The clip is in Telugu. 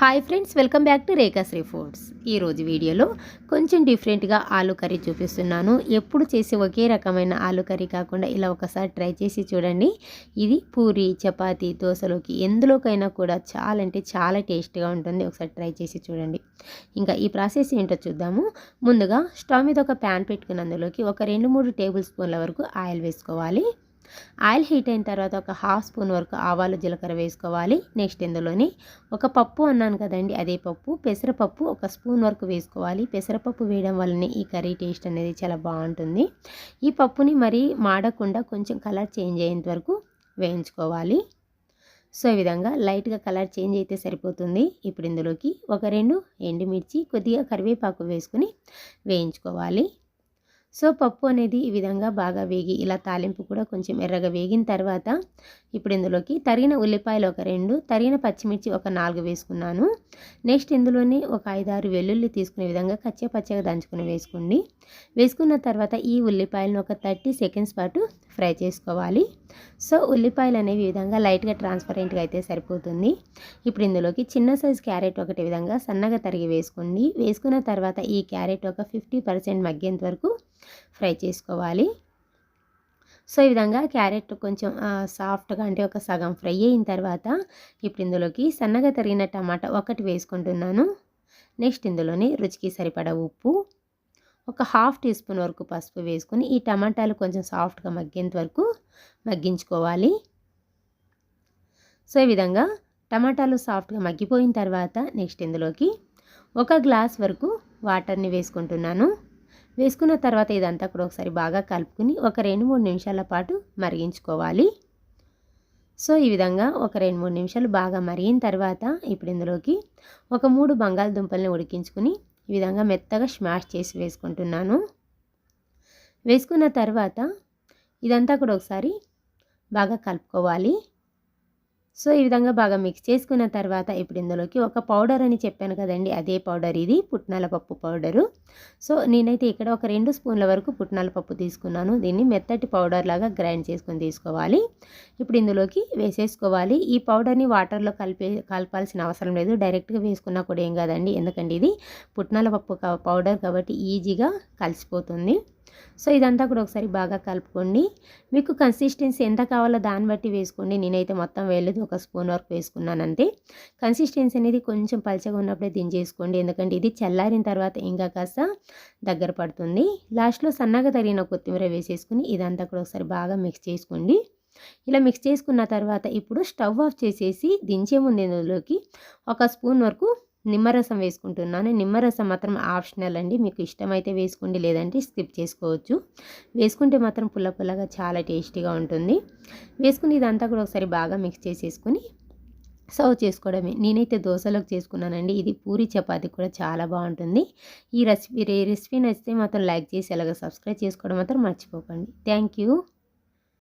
Hi friends welcome back to Rekhasri foods ఈరోజు వీడియోలో కొంచెం డిఫరెంట్గా ఆలు కర్రీ చూపిస్తున్నాను. ఎప్పుడు చేసే ఒకే రకమైన ఆలు కర్రీ కాకుండా ఇలా ఒకసారి ట్రై చేసి చూడండి. ఇది పూరి చపాతీ దోశలోకి ఎందులోకైనా కూడా చాలా అంటే చాలా టేస్ట్గా ఉంటుంది. ఒకసారి ట్రై చేసి చూడండి. ఇంకా ఈ ప్రాసెస్ ఏంటో చూద్దాము. ముందుగా స్టవ్ మీద ఒక ప్యాన్ పెట్టుకుని అందులోకి ఒక రెండు మూడు టేబుల్ స్పూన్ల వరకు ఆయిల్ వేసుకోవాలి. ఆయిల్ హీట్ అయిన తర్వాత ఒక హాఫ్ స్పూన్ వరకు ఆవాలు జీలకర్ర వేసుకోవాలి. నెక్స్ట్ ఇందులోని ఒక పప్పు అన్నాను కదండి అదే పప్పు. పెసరపప్పు ఒక స్పూన్ వరకు వేసుకోవాలి. పెసరపప్పు వేయడం వల్లనే ఈ కర్రీ టేస్ట్ అనేది చాలా బాగుంటుంది. ఈ పప్పుని మరీ మాడకుండా కొంచెం కలర్ చేంజ్ అయ్యేంత వరకు వేయించుకోవాలి. సో ఈ విధంగా లైట్గా కలర్ చేంజ్ అయితే సరిపోతుంది. ఇప్పుడు ఇందులోకి ఒక రెండు ఎండుమిర్చి కొద్దిగా కరివేపాకు వేసుకుని వేయించుకోవాలి. సో పప్పు అనేది ఈ విధంగా బాగా వేగి ఇలా తాలింపు కూడా కొంచెం ఎర్రగా వేగిన తర్వాత ఇప్పుడు ఇందులోకి తరిగిన ఉల్లిపాయలు ఒక రెండు తరిగిన పచ్చిమిర్చి ఒక నాలుగు వేసుకున్నాను. నెక్స్ట్ ఇందులోనే ఒక ఐదారు వెల్లుల్లి తీసుకునే విధంగా కచ్చే పచ్చగా దంచుకుని వేసుకోండి. వేసుకున్న తర్వాత ఈ ఉల్లిపాయలను ఒక థర్టీ సెకండ్స్ పాటు ఫ్రై చేసుకోవాలి. సో ఉల్లిపాయలు అనేవి ఈ విధంగా లైట్గా ట్రాన్స్పరెంట్గా అయితే సరిపోతుంది. ఇప్పుడు ఇందులోకి చిన్న సైజ్ క్యారెట్ ఒకటి విధంగా సన్నగా తరిగి వేసుకోండి. వేసుకున్న తర్వాత ఈ క్యారెట్ ఒక ఫిఫ్టీ పర్సెంట్ మగ్గేంత వరకు ఫ్రై చేసుకోవాలి. సో ఈ విధంగా క్యారెట్ కొంచెం సాఫ్ట్గా అంటే ఒక సగం ఫ్రై అయిన తర్వాత ఇప్పుడు ఇందులోకి సన్నగా తరిగిన టమాటా ఒకటి వేసుకుంటున్నాను. నెక్స్ట్ ఇందులోని రుచికి సరిపడా ఉప్పు ఒక హాఫ్ టీ స్పూన్ వరకు పసుపు వేసుకొని ఈ టమాటాలు కొంచెం సాఫ్ట్గా మగ్గేంత వరకు మగ్గించుకోవాలి. సో ఈ విధంగా టమాటాలు సాఫ్ట్గా మగ్గిపోయిన తర్వాత నెక్స్ట్ ఇందులోకి ఒక గ్లాస్ వరకు వాటర్ని వేసుకుంటున్నాను. వేసుకున్న తర్వాత ఇదంతా కూడా ఒకసారి బాగా కలుపుకుని ఒక రెండు మూడు నిమిషాల పాటు మరిగించుకోవాలి. సో ఈ విధంగా ఒక రెండు మూడు నిమిషాలు బాగా మరిగిన తర్వాత ఇప్పుడు ఇందులోకి ఒక మూడు బంగాళదుంపల్ని ఉడికించుకుని ఈ విధంగా మెత్తగా స్మాష్ చేసి వేసుకుంటున్నాను. వేసుకున్న తర్వాత ఇదంతా కూడా ఒకసారి బాగా కలుపుకోవాలి. సో ఈ విధంగా బాగా మిక్స్ చేసుకున్న తర్వాత ఇప్పుడు ఇందులోకి ఒక పౌడర్ అని చెప్పాను కదండి. అదే పౌడర్ ఇది పుట్నాల పప్పు పౌడరు. సో నేనైతే ఇక్కడ ఒక రెండు స్పూన్ల వరకు పుట్నాల పప్పు తీసుకున్నాను. దీన్ని మెత్తటి పౌడర్ లాగా గ్రైండ్ చేసుకొని తీసుకోవాలి. ఇప్పుడు ఇందులోకి వేసేసుకోవాలి. ఈ పౌడర్ని వాటర్లో కలిపే కలపాల్సిన అవసరం లేదు. డైరెక్ట్గా వేసుకున్నా కూడా ఏం కాదండి. ఎందుకంటే ఇది పుట్నాల పప్పు పౌడర్ కాబట్టి ఈజీగా కలిసిపోతుంది. సో ఇదంతా కూడా ఒకసారి బాగా కలుపుకోండి. మీకు కన్సిస్టెన్సీ ఎంత కావాలో దాన్ని బట్టి వేసుకోండి. నేనైతే మొత్తం వేయలేదు ఒక స్పూన్ వరకు వేసుకున్నాను అంతే. కన్సిస్టెన్సీ అనేది కొంచెం పలచగా ఉన్నప్పుడే దించేసుకోండి. ఎందుకంటే ఇది చల్లారిన తర్వాత ఇంకా కాస్త దగ్గర పడుతుంది. లాస్ట్లో సన్నగా తరిగిన కొత్తిమీర వేసేసుకుని ఇదంతా కూడా ఒకసారి బాగా మిక్స్ చేసుకోండి. ఇలా మిక్స్ చేసుకున్న తర్వాత ఇప్పుడు స్టవ్ ఆఫ్ చేసేసి దించే ముందు ఇందులోకి ఒక స్పూన్ వరకు నిమ్మరసం వేసుకుంటున్నాను. నిమ్మరసం మాత్రం ఆప్షనల్ అండి. మీకు ఇష్టమైతే వేసుకోండి లేదంటే స్కిప్ చేసుకోవచ్చు. వేసుకుంటే మాత్రం పుల్ల పుల్లగా చాలా టేస్టీగా ఉంటుంది. వేసుకుని ఇదంతా కూడా ఒకసారి బాగా మిక్స్ చేసేసుకుని సర్వ్ చేసుకోవడమే. నేనైతే దోశలోకి చేసుకున్నానండి. ఇది పూరి చపాతి కూడా చాలా బాగుంటుంది. ఈ రెసిపీ రెసిపీ నచ్చితే మాత్రం లైక్ చేసి అలాగే సబ్స్క్రైబ్ చేసుకోవడం మాత్రం మర్చిపోకండి. Thank you.